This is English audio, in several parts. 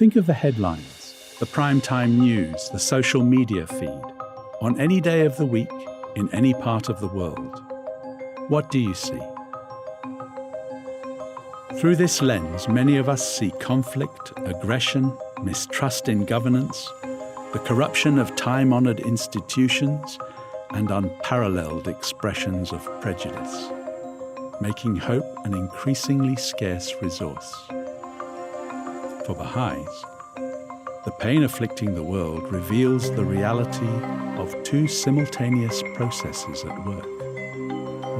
Think of the headlines, the primetime news, the social media feed, on any day of the week, in any part of the world. What do you see? Through this lens, many of us see conflict, aggression, mistrust in governance, the corruption of time honoured institutions, and unparalleled expressions of prejudice, making hope an increasingly scarce resource. For Baha'is, the pain afflicting the world reveals the reality of two simultaneous processes at work.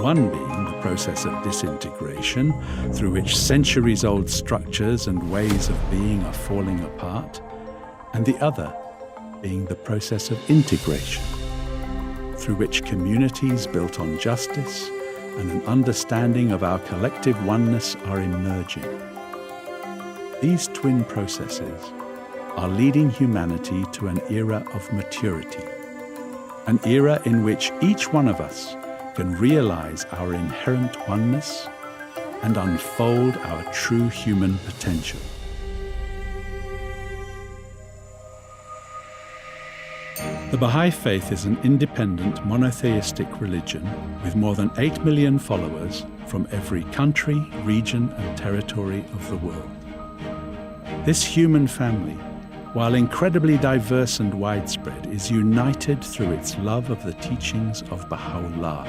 One being the process of disintegration, through which centuries old structures and ways of being are falling apart, and the other being the process of integration, through which communities built on justice and an understanding of our collective oneness are emerging. These twin processes are leading humanity to an era of maturity, an era in which each one of us can realize our inherent oneness and unfold our true human potential. The Baha'i Faith is an independent monotheistic religion with more than 8 million followers from every country, region, and territory of the world. This human family, while incredibly diverse and widespread, is united through its love of the teachings of Baha'u'llah,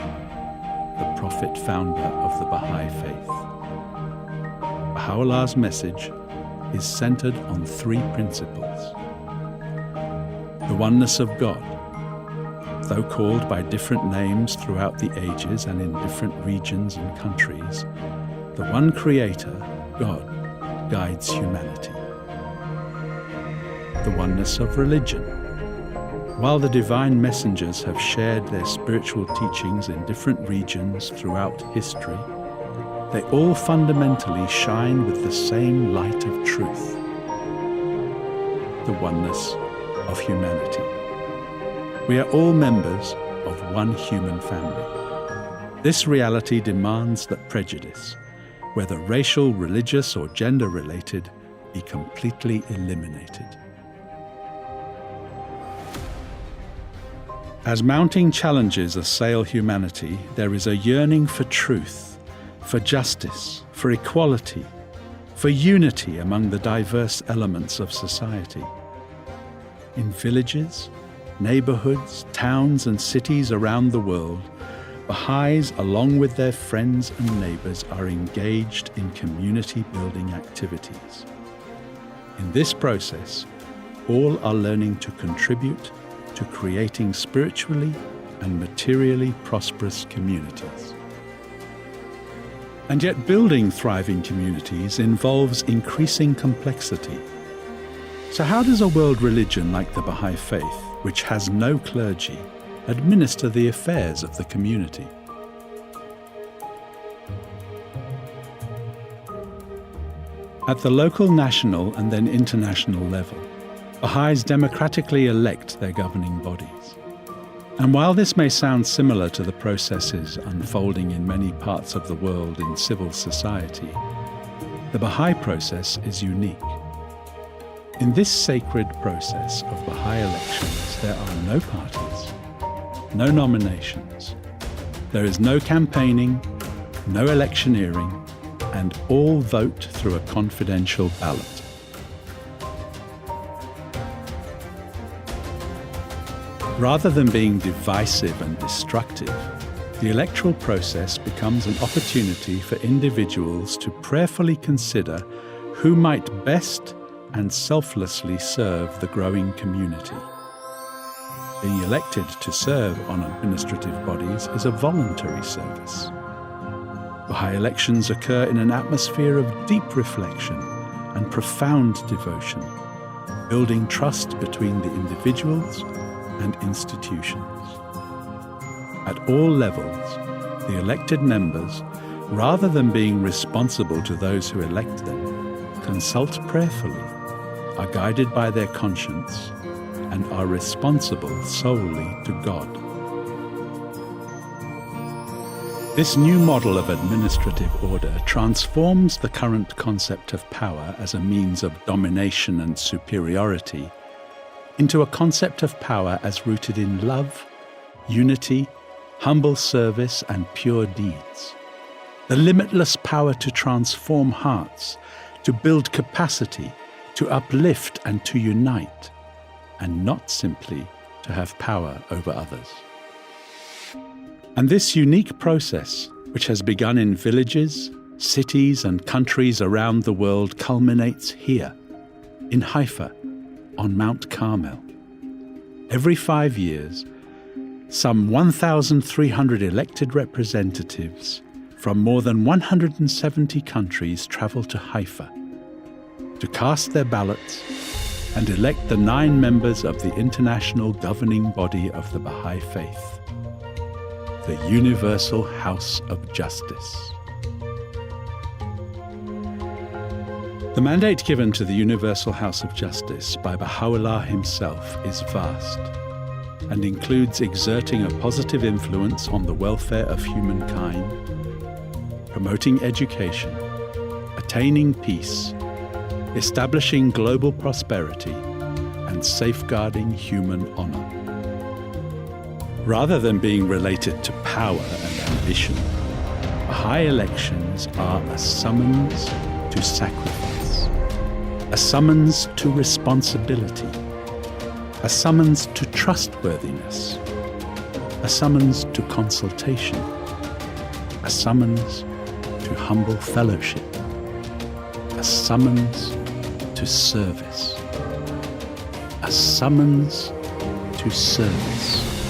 the prophet founder of the Baha'i Faith. Baha'u'llah's message is centered on three principles the oneness of God. Though called by different names throughout the ages and in different regions and countries, the one Creator, God, guides humanity. The oneness of religion. While the divine messengers have shared their spiritual teachings in different regions throughout history, they all fundamentally shine with the same light of truth the oneness of humanity. We are all members of one human family. This reality demands that prejudice, whether racial, religious, or gender related, be completely eliminated. As mounting challenges assail humanity, there is a yearning for truth, for justice, for equality, for unity among the diverse elements of society in villages, neighborhoods, towns, and cities around the world, Baha'is, along with their friends and neighbors, are engaged in community building activities. In this process, all are learning to contribute to creating spiritually and materially prosperous communities. And yet, building thriving communities involves increasing complexity so, how does a world religion like the Baha'i Faith, which has no clergy, administer the affairs of the community? At the local, national, and then international level, Baha'is democratically elect their governing bodies. And while this may sound similar to the processes unfolding in many parts of the world in civil society, the Baha'i process is unique. In this sacred process of Baha'i elections, there are no parties, no nominations, there is no campaigning, no electioneering, and all vote through a confidential ballot. Rather than being divisive and destructive, the electoral process becomes an opportunity for individuals to prayerfully consider who might best and selflessly serve the growing community. Being elected to serve on administrative bodies is a voluntary service. Baha'i elections occur in an atmosphere of deep reflection and profound devotion, building trust between the individuals and institutions. At all levels, the elected members, rather than being responsible to those who elect them, consult prayerfully are guided by their conscience and are responsible solely to God. This new model of administrative order transforms the current concept of power as a means of domination and superiority into a concept of power as rooted in love, unity, humble service, and pure deeds. The limitless power to transform hearts, to build capacity, to uplift and to unite, and not simply to have power over others. And this unique process, which has begun in villages, cities, and countries around the world, culminates here, in Haifa, on Mount Carmel. Every five years, some 1,300 elected representatives from more than 170 countries travel to Haifa to cast their ballots and elect the nine members of the international governing body of the Baha'i Faith the Universal House of Justice. The mandate given to the Universal House of Justice by Baha'u'llah himself is vast and includes exerting a positive influence on the welfare of humankind, promoting education, attaining peace, establishing global prosperity, and safeguarding human honor. Rather than being related to power and ambition, high elections are a summons to sacrifice, a summons to responsibility, a summons to trustworthiness, a summons to consultation, a summons to humble fellowship, a summons to service, a summons to service.